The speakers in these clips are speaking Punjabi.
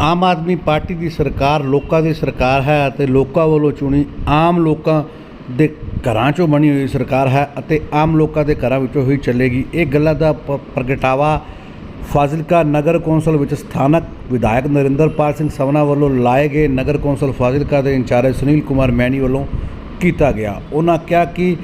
ਆਮ ਆਦਮੀ ਪਾਰਟੀ ਦੀ ਸਰਕਾਰ ਲੋਕਾਂ ਦੀ ਸਰਕਾਰ ਹੈ ਅਤੇ ਲੋਕਾਂ ਵੱਲੋਂ ਚੁਣੀ ਆਮ ਲੋਕਾਂ ਦੇ ਘਰਾਂ ਚੋਂ ਬਣੀ ਹੋਈ ਸਰਕਾਰ ਹੈ ਅਤੇ ਆਮ ਲੋਕਾਂ ਦੇ ਘਰਾਂ ਵਿੱਚੋਂ ਹੀ ਚੱਲੇਗੀ। ਇਹ ਗੱਲਾਂ ਦਾ ਪ- ਪ੍ਰਗਟਾਵਾ ਫਾਜ਼ਿਲਕਾ ਨਗਰ ਕੌਂਸਲ ਵਿੱਚ ਸਥਾਨਕ ਵਿਧਾਇਕ ਨਰਿੰਦਰਪਾਲ ਸਿੰਘ ਸਵਨਾ ਵੱਲੋਂ ਲਾਏ ਗਏ ਨਗਰ ਕੌਂਸਲ ਫਾਜ਼ਿਲਕਾ ਦੇ ਇੰਚਾਰਜ ਸੁਨੀਲ ਕੁਮਾਰ ਮੈਣੀ ਵੱਲੋਂ ਕੀਤਾ ਗਿਆ। ਉਹਨਾਂ ਕਿਹਾ ਕਿ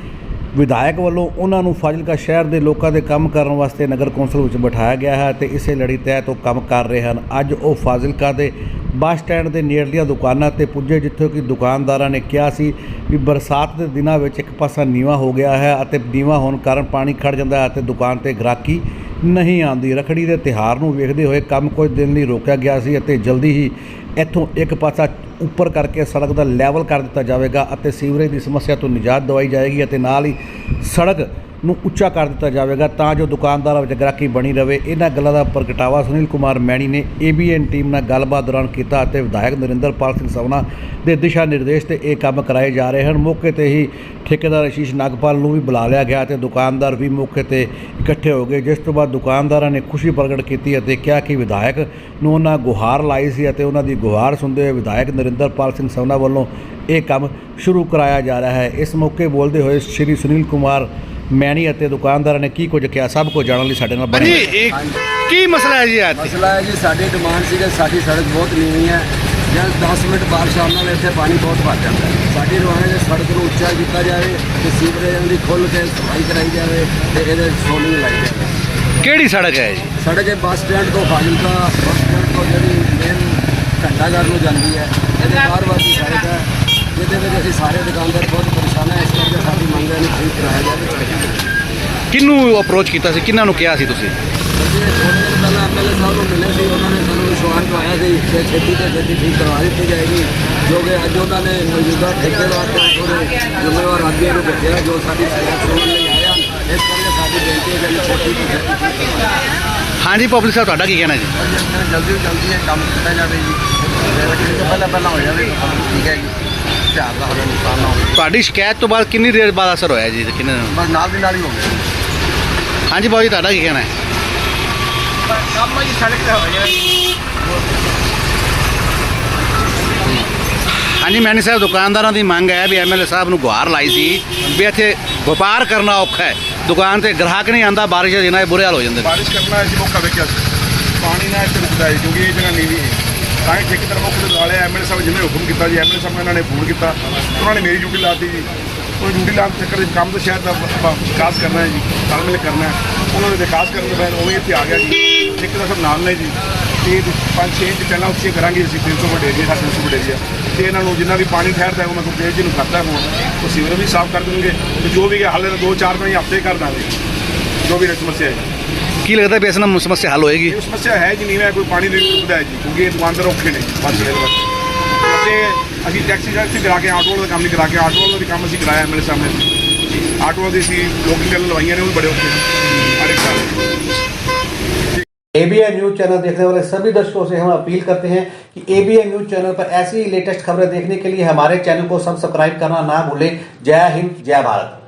ਵਿਧਾਇਕ ਵੱਲੋਂ ਉਹਨਾਂ ਨੂੰ ਫਾਜ਼ਿਲਕਾ ਸ਼ਹਿਰ ਦੇ ਲੋਕਾਂ ਦੇ ਕੰਮ ਕਰਨ ਵਾਸਤੇ ਨਗਰ ਕੌਂਸਲ ਵਿੱਚ ਬਿਠਾਇਆ ਗਿਆ ਹੈ ਤੇ ਇਸੇ ਲੜੀ ਤਹਿਤ ਉਹ ਕੰਮ ਕਰ ਰਹੇ ਹਨ। ਅੱਜ ਉਹ ਫਾਜ਼ਿਲਕਾ ਦੇ ਬੱਸ ਸਟੈਂਡ ਦੇ ਨੇੜਲੀਆਂ ਦੁਕਾਨਾਂ ਤੇ ਪੁੱਜੇ, ਜਿੱਥੇ ਕਿ ਦੁਕਾਨਦਾਰਾਂ ਨੇ ਕਿਹਾ ਸੀ ਵੀ ਬਰਸਾਤ ਦੇ ਦਿਨਾਂ ਵਿੱਚ ਇੱਕ ਪਾਸਾ ਨੀਵਾ ਹੋ ਗਿਆ ਹੈ ਅਤੇ ਨੀਵਾ ਹੋਣ ਕਾਰਨ ਪਾਣੀ ਖੜ ਜਾਂਦਾ ਹੈ ਅਤੇ ਦੁਕਾਨ ਤੇ ਗ੍ਰਾਹਕੀ ਨਹੀਂ ਆਉਂਦੀ। ਰਖੜੀ ਦੇ ਤਿਹਾਰ ਨੂੰ ਵੇਖਦੇ ਹੋਏ ਕੰਮ ਕੁਝ ਦਿਨ ਲਈ ਰੋਕਿਆ ਗਿਆ ਸੀ ਅਤੇ ਜਲਦੀ ਹੀ ਇੱਥੋਂ ਇੱਕ ਪਾਸਾ ਉੱਪਰ ਕਰਕੇ ਸੜਕ ਦਾ ਲੈਵਲ ਕਰ ਦਿੱਤਾ ਜਾਵੇਗਾ ਅਤੇ ਸੀਵਰੇਜ ਦੀ ਸਮੱਸਿਆ ਤੋਂ ਨਿਜਾਤ ਦਵਾਈ ਜਾਏਗੀ ਅਤੇ ਨਾਲ ਹੀ ਸੜਕ ਨੂੰ ਉੱਚਾ ਕਰ ਦਿੱਤਾ ਜਾਵੇਗਾ, ਤਾਂ ਜੋ ਦੁਕਾਨਦਾਰਾਂ ਵਿੱਚ ਗ੍ਰਾਹਕੀ ਬਣੀ ਰਹੇ ਇਹਨਾਂ ਗੱਲਾਂ ਦਾ ਪ੍ਰਗਟਾਵਾ ਸੁਨੀਲ ਕੁਮਾਰ ਮੈਣੀ ਨੇ ਏਬੀਐਨ ਟੀਮ ਨਾਲ ਗੱਲਬਾਤ ਦੌਰਾਨ ਕੀਤਾ ਅਤੇ ਵਿਧਾਇਕ ਨਰਿੰਦਰਪਾਲ ਸਿੰਘ ਸਵਨਾ ਦੇ ਦਿਸ਼ਾ ਨਿਰਦੇਸ਼ ਤੇ ਇਹ ਕੰਮ ਕਰਾਏ ਜਾ ਰਹੇ ਹਨ। ਮੌਕੇ ਤੇ ਹੀ ਠੇਕੇਦਾਰ ਅਸ਼ੀਸ਼ ਨਾਗਪਾਲ ਨੂੰ ਵੀ ਬੁਲਾ ਲਿਆ ਗਿਆ ਤੇ ਦੁਕਾਨਦਾਰ ਵੀ ਮੌਕੇ ਤੇ ਇਕੱਠੇ ਹੋ ਗਏ। ਜਿਸ ਤੋਂ ਬਾਅਦ ਦੁਕਾਨਦਾਰਾਂ ਨੇ ਖੁਸ਼ੀ ਪ੍ਰਗਟ ਕੀਤੀ ਅਤੇ ਕਿਹਾ ਕਿ ਵਿਧਾਇਕ ਨੂੰ ਉਹਨਾਂ ਗੁਹਾਰ ਲਾਈ ਸੀ ਅਤੇ ਉਹਨਾਂ ਦੀ ਗੁਹਾਰ ਸੁਣਦੇ ਹੋਏ ਵਿਧਾਇਕ ਨਰਿੰਦਰਪਾਲ ਸਿੰਘ ਸਵਨਾ ਵੱਲੋਂ ਇਹ ਕੰਮ ਸ਼ੁਰੂ ਕਰਾਇਆ ਜਾ ਰਿਹਾ ਹੈ। ਇਸ ਮੌਕੇ ਬੋਲਦੇ ਹੋਏ ਸ਼੍ਰੀ ਸੁਨੀਲ ਕੁਮਾਰ ਮੈਣੀ ਅਤੇ ਦੁਕਾਨਦਾਰਾਂ ਨੇ ਕੀ ਕੁਝ ਕਿਹਾ ਸਭ ਕੁਝ ਜਾਣਨ ਲਈ ਸਾਡੇ ਨਾਲ ਬਣੇ ਜੀ ਇਹ ਕੀ ਮਸਲਾ ਹੈ ਜੀ ਅੱਜ ਮਸਲਾ ਹੈ ਜੀ ਸਾਡੀ ਡਿਮਾਂਡ ਸੀ ਕਿ ਸਾਡੀ ਸੜਕ ਬਹੁਤ ਨੀਵੀਂ ਹੈ। ਜਦ 10 ਮਿੰਟ ਬਾਰਿਸ਼ ਆਉਣ ਨਾਲ ਇੱਥੇ ਪਾਣੀ ਬਹੁਤ ਭਰ ਜਾਂਦਾ ਹੈ। ਸਾਡੀ ਰਵਾਨਾ ਹੈ ਸੜਕ ਨੂੰ ਉੱਚਾ ਕੀਤਾ ਜਾਵੇ ਤੇ ਸੀਵਰੇਜ ਦੀ ਖੁੱਲ੍ਹ ਕੇ ਸਫ਼ਾਈ ਕਰਾਈ ਜਾਵੇ ਤੇ ਇਹਦੇ ਸੋਲਿੰਗ ਲਾਈ ਜਾਵੇ। ਕਿਹੜੀ ਸੜਕ ਹੈ ਜੀ ਸੜਕ ਹੈ ਬੱਸ ਸਟੈਂਡ ਤੋਂ ਫਾਜ਼ਿਲਕਾ ਬੱਸ ਸਟੈਂਡ ਤੋਂ ਜਿਹੜੀ ਮੇਨ ਘੰਟਾਘਰ ਨੂੰ ਜਾਂਦੀ ਹੈ। ਇਹਦੇ ਬਾਰ-ਬਾਰ ਦੀ ਸੜਕ ਹੈ। ਜਿਹਦੇ ਵਿੱਚ ਅਸੀਂ ਸਾਰੇ ਦੁਕਾਨਦਾਰ ਬਹੁਤ ਪਰੇਸ਼ਾਨ ਹੈ ਇਸ ਕਰਕੇ ਸਾਡੀ ਮੰਗ ਹੈ ਠੀਕ ਕਰਾਇਆ ਜਾਵੇ ਕਿਹਨੂੰ ਅਪਰੋਚ ਕੀਤਾ ਸੀ? ਕਿਹਨਾਂ ਨੂੰ ਕਿਹਾ ਸੀ ਤੁਸੀਂ? ਅਸੀਂ ਥੋੜ੍ਹੇ ਦਿਨ ਪਹਿਲਾਂ ਐਮਐਲਏ ਸਾਹਿਬ ਨੂੰ ਮਿਲੇ ਸੀ ਉਹਨਾਂ ਨੇ ਸਾਨੂੰ ਵਿਸ਼ਵਾਸ ਦਵਾਇਆ ਸੀ ਕਿ ਛੇਤੀ ਤੋਂ ਛੇਤੀ ਠੀਕ ਕਰਵਾ ਦਿੱਤੀ ਜਾਏਗੀ ਜੋ ਕਿ ਅੱਜ ਉਹਨਾਂ ਨੇ ਮੌਜੂਦਾ ਠੇਕੇਦਾਰ ਤੇ ਥੋੜੇ ਜ਼ਿੰਮੇਵਾਰ ਨੂੰ ਭੇਜਿਆ ਜੋ ਸਾਡੀ ਸ਼ਿਕਾਇਤ ਸੁਣਨ ਲਈ ਆਏ ਹਨ। ਇਸ ਕਰਕੇ ਸਾਡੀ ਬੇਨਤੀ ਹੈ ਕਿ ਛੇਤੀ ਤੋਂ ਛੇਤੀ ਠੀਕ ਕਰਵਾਇਆ ਹਾਂਜੀ ਪਬਲਿਕ ਸਾਹਿਬ ਤੁਹਾਡਾ ਕੀ ਕਹਿਣਾ ਜੀ? ਜਲਦੀ ਤੋਂ ਜਲਦੀ ਇਹ ਕੰਮ ਕੀਤਾ ਜਾਵੇ ਜੀ। ਕਿ ਪਹਿਲਾਂ ਪਹਿਲਾਂ ਹੋ ਜਾਵੇ ਠੀਕ ਹੈ ਜੀ। ਧਿਆਨ ਦਾ ਹੋਵੇ ਨੁਕਸਾਨ ਨਾ ਹੋਵੇ। ਤੁਹਾਡੀ ਸ਼ਿਕਾਇਤ ਤੋਂ ਬਾਅਦ ਕਿੰਨੀ ਦੇਰ ਬਾਅਦ ਅਸਰ ਹੋਇਆ ਜੀ? ਕਿੰਨੇ ਦਿਨ? ਬਸ ਨਾਲ ਦੀ ਨਾਲ ਹੀ ਹੋ ਗਿਆ ਹਾਂਜੀ ਜੀ ਤੁਹਾਡਾ ਕੀ ਕਹਿਣਾ ਹੈ? ਕੰਮ ਜੀ ਸੜਕ ਤੇ ਹੋ ਜਾਵੇ ਹਾਂਜੀ ਮੈਨੀ ਸਾਹਿਬ ਦੁਕਾਨਦਾਰਾਂ ਦੀ ਮੰਗ ਹੈ ਵੀ ਐਮਐਲਏ ਸਾਹਿਬ ਨੂੰ ਗੁਹਾਰ ਲਾਈ ਸੀ ਵੀ ਇੱਥੇ ਵਪਾਰ ਕਰਨਾ ਔਖਾ ਹੈ। ਦੁਕਾਨ ਤੇ ਗ੍ਰਾਹਕ ਨਹੀਂ ਆਂਦਾ ਬਾਰਿਸ਼ ਦੇ ਦਿਨਾਂ 'ਚ ਬੁਰੇ ਹਾਲ ਹੋ ਜਾਂਦੇ ਨੇ। ਬਾਰਿਸ਼ ਕਰਨਾ ਅਸੀਂ ਮੌਕਾ ਵੇਖਿਆ ਸੀ। ਪਾਣੀ ਨਾਲ ਇੱਥੇ ਰੁਕਦਾ ਹੈ ਕਿਉਂਕਿ ਇਹ ਜਗ੍ਹਾ ਨੀਵੀਂ ਹੈ। ਤਾਂ ਹੀ ਠੇਕੇਦਾਰ ਮੌਕੇ ਤੇ ਵਾਲੇ ਐਮਐਲਏ ਸਾਹਿਬ ਜਿਵੇਂ ਹੁਕਮ ਕੀਤਾ ਜੀ ਐਮਐਲਏ ਸਾਹਿਬ ਨੇ ਇਹਨਾਂ ਨੇ ਫੋਨ ਕੀਤਾ। ਉਹਨਾਂ ਨੇ ਮੇਰੀ ਡਿਊਟੀ ਲਾਤੀ ਜੀ। ਉਹ ਡਿਊਟੀ ਲਾਉਣ ਦੇ ਚੱਕਰ ਵਿੱਚ ਕੰਮ ਤਾਂ ਸ਼ਹਿਰ ਦਾ ਆਪਾਂ ਵਿਕਾਸ ਕਰਨਾ ਹੈ ਜੀ ਤਾਲ ਮਿਲ ਕਰਨਾ ਹੈ। ਉਹਨਾਂ ਨੇ ਵਿਕਾਸ ਕਰਨ ਤੋਂ ਬਾਅਦ ਉਵੇਂ ਇੱਥੇ ਆ ਗਿਆ ਜੀ। ਠੇਕੇਦਾਰ ਸਾਹਿਬ ਨਾਲ ਨੇ ਜੀ। ਤੇ ਪੰਜ ਛੇ ਇੰਚ ਪਹਿਲਾਂ ਉੱਚੇ ਕਰਾਂਗੇ ਅਸੀਂ 300 ਵੱਡੇ ਜੀ 300 ਵੱਡੇ ਜੀ। ਤੇ ਇਹਨਾਂ ਨੂੰ ਜਿੰਨਾ ਵੀ ਪਾਣੀ ਠਹਿਰਦਾ ਉਹਨਾਂ ਉਹ ਮੈਂ ਗੁਰਦੇਵ ਜੀ ਨੂੰ ਕਰਦਾ ਫੋਨ ਉਹ ਸੀਵਰ ਵੀ ਸਾਫ਼ ਕਰ ਦੇਣਗੇ। ਤੇ ਜੋ ਵੀ ਹਾਲੇ ਤਾਂ ਦੋ ਚਾਰ ਦਿਨ ਹਫ਼ਤੇ ਕਰ ਦਾਂਗੇ। ਜੋ ਵੀ ਸਮੱਸਿਆ ਹੈ। ਕੀ ਲੱਗਦਾ ਵੀ ਇਸ ਨਾਲ ਸਮੱਸਿਆ ਹੱਲ ਹੋਏਗੀ ਇਹ ਸਮੱਸਿਆ ਹੈ ਜੀ ਨਹੀਂ ਹੈ ਕੋਈ ਪਾਣੀ ਦੀ ਸੁਵਿਧਾ ਹੈ ਜੀ ਕਿਉਂਕਿ ਇਹ ਦੁਕਾਨਦਾਰ ਔਖੇ ਨੇ ਬਸ ਇਹ ਬਸ ਅਤੇ ਅਸੀਂ ਟੈਕਸੀ ਟੈਕਸੀ ਕਰਾ ਕੇ ਆਟੋ ਵਾਲੇ ਦਾ ਕੰਮ ਨਹੀਂ ਕਰਾ ਕੇ ਆਟੋ ਵਾਲੇ ਦਾ ਵੀ ਕੰਮ ਅਸੀਂ ਕਰਾਇਆ ਮੇਰੇ ਸਾਹਮਣੇ ਆਟੋ ਵਾਲੇ ਦੀ ਅਸੀਂ ਲੋਕਿੰਗ ਕਰਨ ਲਵਾਈਆਂ ਨੇ ਉਹ ਵੀ ਬੜੇ ਔਖੇ ਨੇ ਹਰ ਇੱਕ ਸਾਲ एबीएन न्यूज चैनल देखने वाले सभी दर्शकों से हम अपील करते हैं कि एबीएन न्यूज चैनल पर ऐसी ही लेटेस्ट खबरें देखने के लिए हमारे चैनल को सब्सक्राइब करना ना भूलें जय हिंद जय भारत